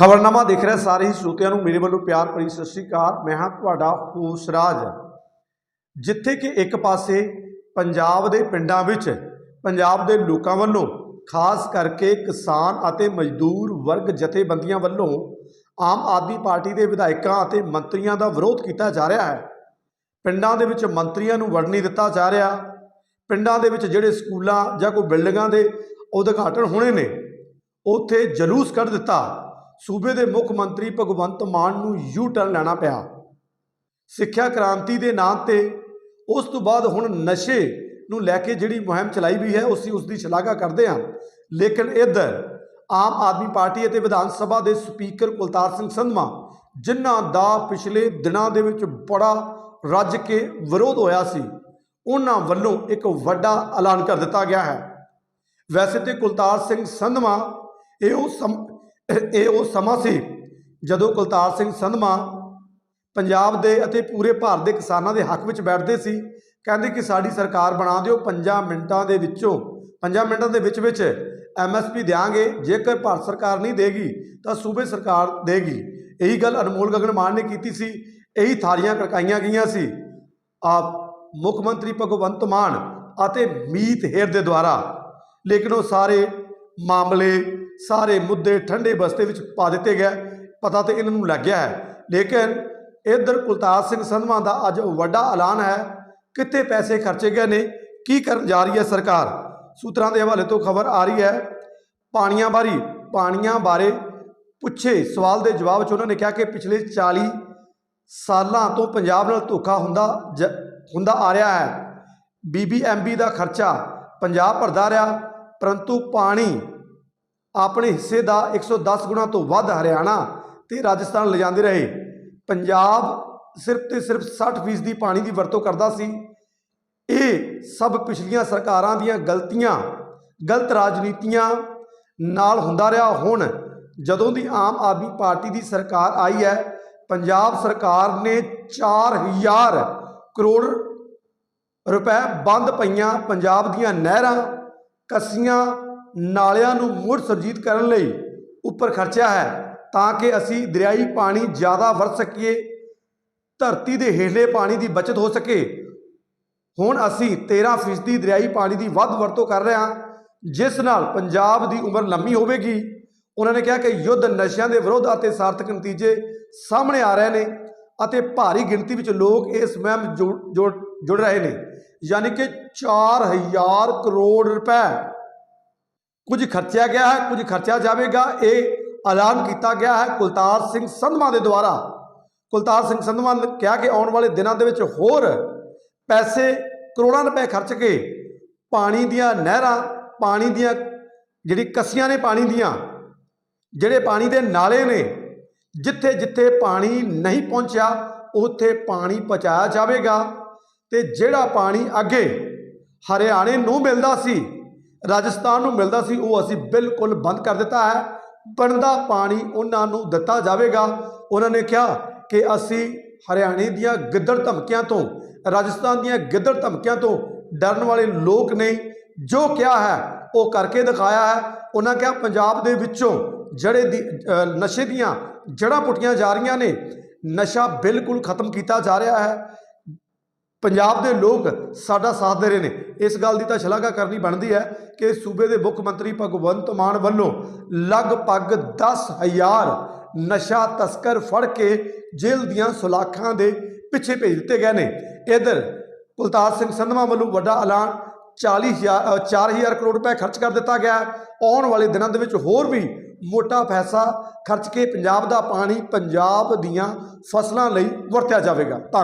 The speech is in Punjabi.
ਖਬਰਨਾਮਾ ਦੇਖ ਰਿਹਾ, ਸਾਰੇ ਹੀ ਸਰੋਤਿਆਂ ਨੂੰ ਮੇਰੇ ਵੱਲੋਂ ਪਿਆਰ ਭਰੀ ਸਤਿ ਸ਼੍ਰੀ ਅਕਾਲ। ਮੈਂ ਹਾਂ ਤੁਹਾਡਾ ਹੋਸ਼ ਰਾਜ ਜਿੱਥੇ ਕਿ ਇੱਕ ਪਾਸੇ ਪੰਜਾਬ ਦੇ ਪਿੰਡਾਂ ਵਿੱਚ, ਪੰਜਾਬ ਦੇ ਲੋਕਾਂ ਵੱਲੋਂ, ਖਾਸ ਕਰਕੇ ਕਿਸਾਨ ਅਤੇ ਮਜ਼ਦੂਰ ਵਰਗ ਜਥੇਬੰਦੀਆਂ ਵੱਲੋਂ ਆਮ ਆਦਮੀ ਪਾਰਟੀ ਦੇ ਵਿਧਾਇਕਾਂ ਅਤੇ ਮੰਤਰੀਆਂ ਦਾ ਵਿਰੋਧ ਕੀਤਾ ਜਾ ਰਿਹਾ ਹੈ। ਪਿੰਡਾਂ ਦੇ ਵਿੱਚ ਮੰਤਰੀਆਂ ਨੂੰ ਵੜ ਨਹੀਂ ਦਿੱਤਾ ਜਾ ਰਿਹਾ। ਪਿੰਡਾਂ ਦੇ ਵਿੱਚ ਜਿਹੜੇ ਸਕੂਲਾਂ ਜਾਂ ਕੋਈ ਬਿਲਡਿੰਗਾਂ ਦੇ ਉਦਘਾਟਨ ਹੋਣੇ ਨੇ, ਉੱਥੇ ਜਲੂਸ ਕੱਢ ਦਿੱਤਾ। ਸੂਬੇ ਦੇ ਮੁੱਖ ਮੰਤਰੀ ਭਗਵੰਤ ਮਾਨ ਨੂੰ ਯੂ ਟਰਨ ਲੈਣਾ ਪਿਆ। ਸਿੱਖਿਆ ਕ੍ਰਾਂਤੀ ਦੇ ਨਾਂ ਤੇ ਉਸ ਤੋਂ ਬਾਅਦ ਹੁਣ ਨਸ਼ੇ ਨੂੰ ਲੈ ਕੇ ਜਿਹੜੀ ਮੁਹਿੰਮ ਚਲਾਈ ਵੀ ਹੈ ਉਸੀ ਉਸ ਦੀ ਸ਼ਲਾਘਾ ਕਰਦੇ ਹਾਂ। ਲੇਕਿਨ ਇੱਧਰ ਆਮ ਆਦਮੀ ਪਾਰਟੀ ਅਤੇ ਵਿਧਾਨ ਸਭਾ ਦੇ ਸਪੀਕਰ ਕੁਲਤਾਰ ਸਿੰਘ ਸੰਧਮਾ ਜਿਨ੍ਹਾਂ ਦਾ ਪਿਛਲੇ ਦਿਨਾਂ ਦੇ ਵਿੱਚ ਬੜਾ ਰੱਜ ਕੇ ਵਿਰੋਧ ਹੋਇਆ ਸੀ, ਉਹਨਾਂ ਵੱਲੋਂ ਇੱਕ ਵੱਡਾ ਐਲਾਨ ਕਰ ਦਿੱਤਾ ਗਿਆ ਹੈ। ਵੈਸੇ ਤੇ ਕੁਲਤਾਰ ਸਿੰਘ ਸੰਧਮਾ ਇਹ ਉਹ ਸਮ- ਇਹ ਉਹ ਸਮਾਂ ਸੀ ਜਦੋਂ ਕੁਲਤਾਰ ਸਿੰਘ ਸੰਧਮਾ ਪੰਜਾਬ ਦੇ ਅਤੇ ਪੂਰੇ ਭਾਰਤ ਦੇ ਕਿਸਾਨਾਂ ਦੇ ਹੱਕ ਵਿੱਚ ਬੈਠਦੇ ਸੀ। ਕਹਿੰਦੇ ਕਿ ਸਾਡੀ ਸਰਕਾਰ ਬਣਾ ਦਿਓ 5 ਮਿੰਟਾਂ ਦੇ ਵਿੱਚੋਂ 5 ਮਿੰਟਾਂ ਦੇ ਵਿੱਚ ਵਿੱਚ ਐਮਐਸਪੀ ਦੇਾਂਗੇ ਜੇਕਰ ਭਾਰਤ ਸਰਕਾਰ ਨਹੀਂ ਦੇਗੀ, ਤਾਂ ਸੂਬੇ ਸਰਕਾਰ ਦੇਗੀ। ਇਹੀ ਗੱਲ ਅਨਮੋਲ ਗਗਨ ਮਾਨ ਨੇ ਕੀਤੀ ਸੀ। ਇਹੀ ਥਾਲੀਆਂ ਕੜਕਾਈਆਂ ਗਈਆਂ ਸੀ। ਆਪ ਮੁੱਖ ਮੰਤਰੀ ਭਗਵੰਤ ਮਾਨ ਅਤੇ ਮੀਤ ਹੇਰ ਦੇ ਦੁਆਰਾ। ਲੇਕਿਨ ਉਹ ਸਾਰੇ ਮਾਮਲੇ ਸਾਰੇ ਮੁੱਦੇ ਠੰਡੇ ਬਸਤੇ ਵਿੱਚ ਪਾ ਦਿੱਤੇ ਗਏ। ਪਤਾ ਤੇ ਇਹਨਾਂ ਨੂੰ ਲੱਗ ਗਿਆ ਹੈ। ਲੇਕਿਨ ਇਧਰ ਕੁਲਤਾਰ ਸਿੰਘ ਸੰਧਵਾ ਦਾ ਅੱਜ ਵੱਡਾ ਐਲਾਨ ਹੈ। ਕਿੱਥੇ ਪੈਸੇ ਖਰਚੇ ਗਏ ਨੇ? ਕੀ ਕਰਨ ਜਾ ਰਹੀ ਹੈ ਸਰਕਾਰ? ਸੂਤਰਾਂ ਦੇ ਹਵਾਲੇ ਤੋਂ ਖਬਰ ਆ ਰਹੀ ਹੈ। ਪਾਣੀਆਂ ਬਾਰੇ ਪਾਣੀਆਂ ਬਾਰੇ ਪੁੱਛੇ ਸਵਾਲ ਦੇ ਜਵਾਬ 'ਚ ਉਹਨਾਂ ਨੇ ਕਿਹਾ ਕਿ ਪਿਛਲੇ 40 ਸਾਲਾਂ ਤੋਂ ਪੰਜਾਬ ਨਾਲ ਧੋਖਾ ਹੁੰਦਾ ਜ- ਹੁੰਦਾ ਆ ਰਿਹਾ ਹੈ। ਬੀਬੀਐਮਬੀ ਦਾ ਖਰਚਾ ਪੰਜਾਬ ਭਰਦਾ ਰਿਹਾ, ਪਰੰਤੂ ਪਾਣੀ ਆਪਣੇ ਹਿੱਸੇ ਦਾ 110 ਗੁਣਾ ਤੋਂ ਵੱਧ ਹਰਿਆਣਾ ਤੇ ਰਾਜਸਥਾਨ ਲਿਜਾਂਦੇ ਰਹੇ। ਪੰਜਾਬ ਸਿਰਫ ਤੇ ਸਿਰਫ 60% ਦੀ ਪਾਣੀ ਦੀ ਵਰਤੋਂ ਕਰਦਾ ਸੀ। ਇਹ ਸਭ ਪਿਛਲੀਆਂ ਸਰਕਾਰਾਂ ਦੀਆਂ ਗਲਤੀਆਂ, ਗਲਤ ਰਾਜਨੀਤੀਆਂ ਨਾਲ ਹੁੰਦਾ ਰਿਹਾ। ਹੁਣ ਜਦੋਂ ਦੀ ਆਮ ਆਦਮੀ ਪਾਰਟੀ ਦੀ ਸਰਕਾਰ ਆਈ ਹੈ, ਪੰਜਾਬ ਸਰਕਾਰ ਨੇ 4000 ਕਰੋੜ ਰੁਪਏ ਬੰਦ ਪਈਆਂ ਪੰਜਾਬ ਦੀਆਂ ਨਹਿਰਾਂ, ਕੱਸੀਆਂ ਨਾਲਿਆਂ ਨੂੰ ਮੁੜ ਸੁਰਜੀਤ ਕਰਨ ਲਈ ਉੱਪਰ ਖਰਚਿਆ ਹੈ ਤਾਂ ਕਿ ਅਸੀਂ ਦਰਿਆਈ ਪਾਣੀ ਜ਼ਿਆਦਾ ਵਰਤ ਸਕੀਏ, ਧਰਤੀ ਦੇ ਹੇਠਲੇ ਪਾਣੀ ਦੀ ਬਚਤ ਹੋ ਸਕੇ। ਹੁਣ ਅਸੀਂ 13% ਦਰਿਆਈ ਪਾਣੀ ਦੀ ਵੱਧ ਵਰਤੋਂ ਕਰ ਰਹੇ ਹਾਂ, ਜਿਸ ਨਾਲ ਪੰਜਾਬ ਦੀ ਉਮਰ ਲੰਮੀ ਹੋਵੇਗੀ। ਉਹਨਾਂ ਨੇ ਕਿਹਾ ਕਿ ਯੁੱਧ ਨਸ਼ਿਆਂ ਦੇ ਵਿਰੋਧ ਅਤੇ ਸਾਰਥਕ ਨਤੀਜੇ ਸਾਹਮਣੇ ਆ ਰਹੇ ਨੇ ਅਤੇ ਭਾਰੀ ਗਿਣਤੀ ਵਿੱਚ ਲੋਕ ਇਸ ਮੁਹਿੰਮ ਜੁੜ ਜੁੜ ਜੁੜ ਰਹੇ ਨੇ। ਯਾਨੀ ਕਿ 4000 ਕਰੋੜ ਰੁਪਏ ਕੁਝ ਖਰਚਿਆ ਗਿਆ ਹੈ, ਕੁਝ ਖਰਚਿਆ ਜਾਵੇਗਾ। ਇਹ ਐਲਾਨ ਕੀਤਾ ਗਿਆ ਹੈ ਕੁਲਤਾਰ ਸਿੰਘ ਸੰਧਮਾ ਦੇ ਦੁਆਰਾ। ਕੁਲਤਾਰ ਸਿੰਘ ਸੰਧਮਾ ਨੇ ਕਿਹਾ ਕਿ ਆਉਣ ਵਾਲੇ ਦਿਨਾਂ ਦੇ ਵਿੱਚ ਹੋਰ ਪੈਸੇ ਕਰੋੜਾਂ ਰੁਪਏ ਖਰਚ ਕੇ ਪਾਣੀ ਦੀਆਂ ਨਹਿਰਾਂ, ਪਾਣੀ ਦੀਆਂ ਜਿਹੜੀ ਕੱਸੀਆਂ ਨੇ ਪਾਣੀ ਦੀਆਂ, ਜਿਹੜੇ ਪਾਣੀ ਦੇ ਨਾਲੇ ਨੇ ਜਿੱਥੇ ਜਿੱਥੇ ਪਾਣੀ ਨਹੀਂ ਪਹੁੰਚਿਆ, ਉੱਥੇ ਪਾਣੀ ਪਹੁੰਚਾਇਆ ਜਾਵੇਗਾ ਤੇ ਜਿਹੜਾ ਪਾਣੀ ਅੱਗੇ ਹਰਿਆਣੇ ਨੂੰ ਮਿਲਦਾ ਸੀ ਰਾਜਸਥਾਨ ਨੂੰ ਮਿਲਦਾ ਸੀ, ਉਹ ਅਸੀਂ ਬਿਲਕੁਲ ਬੰਦ ਕਰ ਦਿੱਤਾ ਹੈ। ਬਣਦਾ ਪਾਣੀ ਉਹਨਾਂ ਨੂੰ ਦਿੱਤਾ ਜਾਵੇਗਾ। ਉਹਨਾਂ ਨੇ ਕਿਹਾ ਕਿ ਅਸੀਂ ਹਰਿਆਣੇ ਦੀਆਂ ਗਿੱਦੜ ਧਮਕੀਆਂ ਤੋਂ, ਰਾਜਸਥਾਨ ਦੀਆਂ ਗਿੱਦੜ ਧਮਕੀਆਂ ਤੋਂ ਡਰਨ ਵਾਲੇ ਲੋਕ ਨੇ। ਜੋ ਕਿਹਾ ਹੈ, ਉਹ ਕਰਕੇ ਦਿਖਾਇਆ ਹੈ। ਉਹਨਾਂ ਕਿਹਾ, ਪੰਜਾਬ ਦੇ ਵਿੱਚੋਂ ਜੜੇ ਦੀ ਨਸ਼ੇ ਦੀਆਂ ਜੜ੍ਹਾਂ ਪੁੱਟੀਆਂ ਜਾ ਰਹੀਆਂ ਨੇ। ਨਸ਼ਾ ਬਿਲਕੁਲ ਖਤਮ ਕੀਤਾ ਜਾ ਰਿਹਾ ਹੈ। ਪੰਜਾਬ ਦੇ ਲੋਕ ਸਾਡਾ ਸਾਥ ਦੇ ਰਹੇ ਨੇ। ਇਸ ਗੱਲ ਦੀ ਤਾਂ ਸ਼ਲਾਘਾ ਕਰਨੀ ਬਣਦੀ ਹੈ ਕਿ ਸੂਬੇ ਦੇ ਮੁੱਖ ਮੰਤਰੀ ਭਗਵੰਤ ਮਾਨ ਵੱਲੋਂ ਲਗਭਗ 10000 ਨਸ਼ਾ ਤਸਕਰ ਫੜ ਕੇ ਜੇਲ੍ਹ ਦੀਆਂ ਸੁਲਾਖਾਂ ਦੇ ਪਿੱਛੇ ਭੇਜ ਦਿੱਤੇ ਗਏ ਨੇ। ਇਧਰ ਕੁਲਤਾਰ ਸਿੰਘ ਸੰਧਵਾ ਵੱਲੋਂ ਵੱਡਾ ਐਲਾਨ 40000 ਅ, 4000 ਕਰੋੜ ਰੁਪਏ ਖਰਚ ਕਰ ਦਿੱਤਾ ਗਿਆ ਆਉਣ ਵਾਲੇ ਦਿਨਾਂ ਦੇ ਵਿੱਚ ਹੋਰ ਵੀ ਮੋਟਾ ਪੈਸਾ ਖਰਚ ਕੇ ਪੰਜਾਬ ਦਾ ਪਾਣੀ ਪੰਜਾਬ ਦੀਆਂ ਫਸਲਾਂ ਲਈ ਵਰਤਿਆ ਜਾਵੇਗਾ। ਧੰਨ